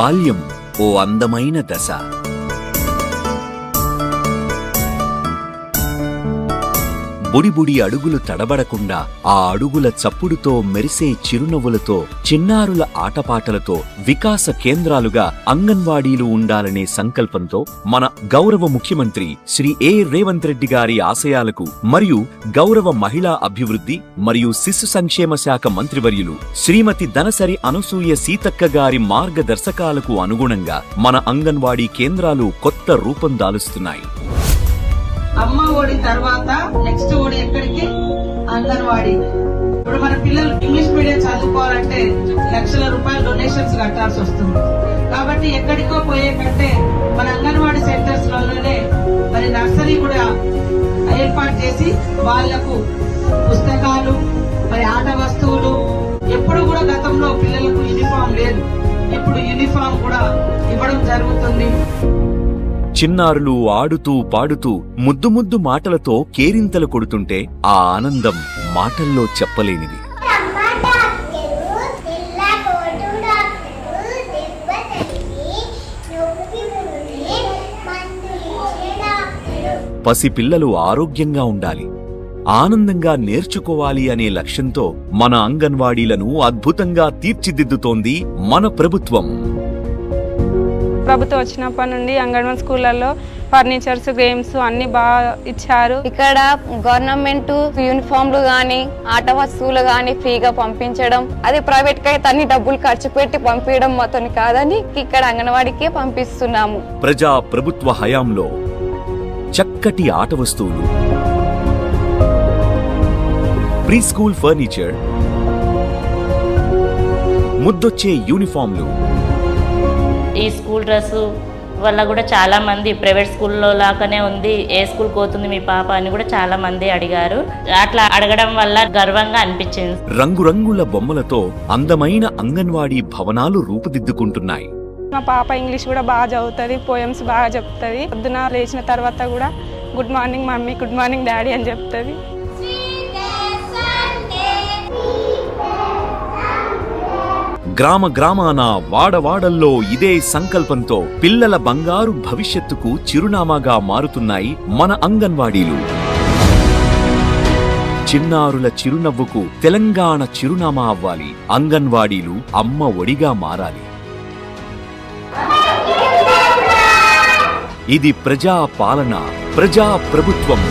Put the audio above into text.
బాల్యం ఓ అందమైన దశ. బుడిబుడి అడుగులు తడబడకుండా ఆ అడుగుల చప్పుడుతో మెరిసే చిరునవ్వులతో చిన్నారుల ఆటపాటలతో వికాస కేంద్రాలుగా అంగన్వాడీలు ఉండాలనే సంకల్పంతో మన గౌరవ ముఖ్యమంత్రి శ్రీ ఏ రేవంత్ రెడ్డి గారి ఆశయాలకు మరియు గౌరవ మహిళా అభివృద్ధి మరియు శిశు సంక్షేమ శాఖ మంత్రివర్యులు శ్రీమతి దనసరి అనసూయ సీతక్క గారి మార్గదర్శకాలకు అనుగుణంగా మన అంగన్వాడీ కేంద్రాలు కొత్త రూపం దాలుస్తున్నాయి. అమ్మ ఒడి తర్వాత అంగన్వాడీ ఇప్పుడు మన పిల్లలు ఇంగ్లీష్ మీడియం చదువుకోవాలంటే లక్షల రూపాయలు డొనేషన్స్ కట్టాల్సి వస్తుంది. కాబట్టి ఎక్కడికో పోయే కంటే మన అంగన్వాడీ సెంటర్స్లోనే మరి నర్సరీ కూడా ఏర్పాటు చేసి వాళ్ళకు పుస్తకాలు మరి ఆట వస్తువులు. ఎప్పుడు కూడా గతంలో పిల్లలకు యూనిఫామ్ లేదు. ఇప్పుడు యూనిఫామ్ కూడా ఇవ్వడం జరుగుతుంది. చిన్నారులు ఆడుతూ పాడుతూ ముద్దు ముద్దు మాటలతో కేరింతలు కొడుతుంటే ఆ ఆనందం మాటల్లో చెప్పలేనిది. పసిపిల్లలు ఆరోగ్యంగా ఉండాలి. ఆనందంగా నేర్చుకోవాలి అనే లక్ష్యంతో మన అంగన్వాడీలను అద్భుతంగా తీర్చిదిద్దుతోంది మన ప్రభుత్వం. ప్రభుత్వం వచ్చినప్పటి నుండి అంగన్వాడీ స్కూళ్ళల్లో ఫర్నిచర్స్ గేమ్స్ అన్ని బాగా ఇచ్చారు. ఇక్కడ గవర్నమెంట్ యూనిఫామ్లు కానీ ఆట వస్తువులు కానీ ఫ్రీగా పంపించడం అది ప్రైవేట్కి అయితే అన్ని డబ్బులు ఖర్చు పెట్టి పంపించడం మొత్తం కాదని ఇక్కడ అంగన్వాడికే పంపిస్తున్నాము. ప్రజా ప్రభుత్వ హయాంలో చక్కటి ఆట వస్తువులు. Pre school furniture. ముద్దొచ్చే యూనిఫామ్లు ఈ స్కూల్ డ్రెస్ వల్ల కూడా చాలా మంది ప్రైవేట్ స్కూల్లో లాగానే ఉంది. ఏ స్కూల్ పోతుంది మీ పాప అని కూడా చాలా మంది అడిగారు. అట్లా అడగడం వల్ల గర్వంగా అనిపించింది. రంగురంగుల బొమ్మలతో అందమైన అంగన్వాడీ భవనాలు రూపుదిద్దుకుంటున్నాయి. మా పాప ఇంగ్లీష్ కూడా బాగా చదువుతుంది పోయమ్స్ బాగా చెప్తుంది. పొద్దున లేచిన తర్వాత కూడా good morning mummy good morning daddy అని చెప్తుంది. గ్రామ గ్రామాన వాడవాడల్లో ఇదే సంకల్పంతో పిల్లల బంగారు భవిష్యత్తుకు చిరునామాగా మారుతున్నాయి మన అంగన్వాడీలు. చిన్నారుల చిరునవ్వుకు తెలంగాణ చిరునామా అవ్వాలి. అంగన్వాడీలు అమ్మ ఒడిగా మారాలి. ఇది ప్రజా పాలన ప్రజా ప్రభుత్వం.